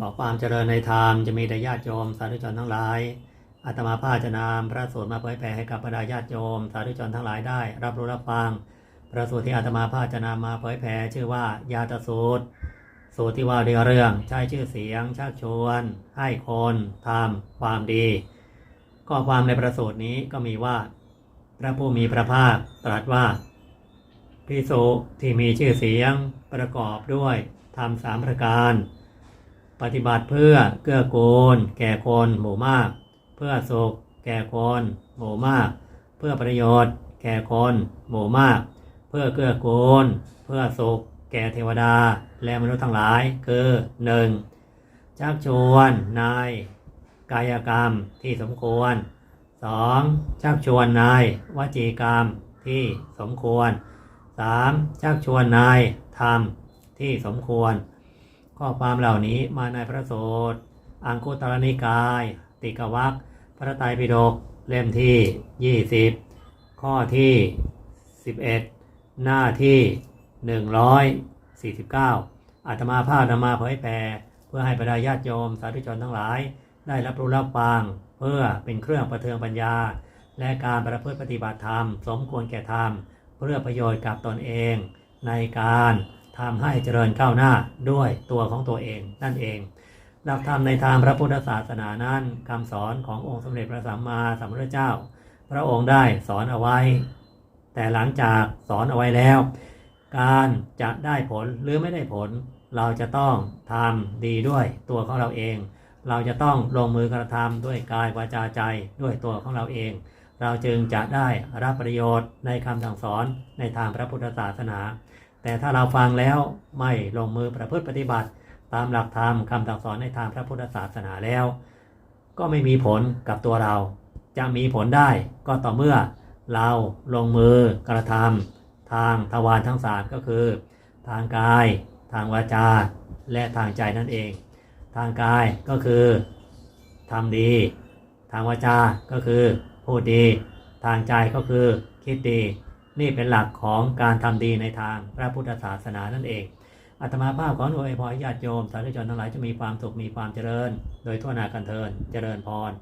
ขอความเจริญในธรรมจะมีแด่ญาติโยมสาธุชนทั้งหลายอาตมาภาจะนำพระสูตรมาเผยแผ่ให้กับบรรดาญาติโยมสาธุชนทั้งหลายได้ รับรู้รับฟังพระสูตรที่อาตมาภาจะนำมมาเผยแผ่ชื่อว่าญาตสูตร สูตรที่ว่าด้วยเรื่องใช้ชื่อเสียงชักชวน ให้คนทำความดีข้อความในประสูตรนี้ก็มีว่า พระผู้มีพระภาคตรัสว่าพิสุที่มีชื่อเสียงประกอบด้วยทำสามประการ ปฏิบัติเพื่อเกื้อกูลแก่คนหมู่มาก เพื่อสุขแก่คนหมู่มาก เพื่อประโยชน์ แก่คนหมู่มาก เพื่อเกื้อกูลเพื่อสุขแก่เทวดาและมนุษย์ทั้งหลายคือ 1. ชักชวนนายกายกรรมที่สมควร 2. ชักชวนนายวจีกรรมที่สมควร 3. ชักชวนนายธรรมที่สมควร ข้อความเหล่านี้มาในพระสูตรอังคุตรนิกาย ติกวักพระไตรปิฎกเล่มที่ 20 ข้อที่ 11 หน้าที่ 149 อาตมาภาพนำมาเผยแผ่เพื่อให้บรรดาญาติโยมสาธุชนทั้งหลาย ได้รับรู้รับฟัง เพื่อเป็นเครื่องประเทืองปัญญา และการประพฤติปฏิบัติธรรม สมควรแก่ธรรม เพื่อประโยชน์กับตนเองในการ ทำให้เจริญก้าวหน้าด้วยตัวของตัวเองนั่นเอง หลักธรรมในทางพระพุทธศาสนานั้นคำสอนขององค์สมเด็จพระสัมมาสัมพุทธเจ้า พระองค์ได้สอนเอาไว้ แต่หลังจากสอนเอาไว้แล้ว การจะได้ผลหรือไม่ได้ผล เราจะต้องทำดีด้วยตัวของเราเอง เราจะต้องลงมือกระทำด้วยกายวาจาใจด้วยตัวของเราเอง เราจึงจะได้รับประโยชน์ในคำสั่งสอนในทางพระพุทธศาสนา แต่ถ้าเราฟังแล้วไม่ลงมือประพฤติปฏิบัติ ตามหลักธรรมคำสั่งสอนในทางพระพุทธศาสนาแล้ว ก็ไม่มีผลกับตัวเรา จะมีผลได้ก็ต่อเมื่อเราลงมือกระทำทางทวารทั้งสามก็คือ ทางกาย ทางวาจา และทางใจนั่นเอง ทางกายก็คือทำดี ทางวาจา ก็คือพูดดี ทางใจก็คือคิดดี นี่เป็นหลักของการทำดีในทางพระพุทธศาสนานั่นเองอัตมาภาพขออวยพรญาติโยมสาธุชนทั้งหลายจะมีความสุขมีความเจริญ โดยทั่วหน้ากันเทินเจริญพร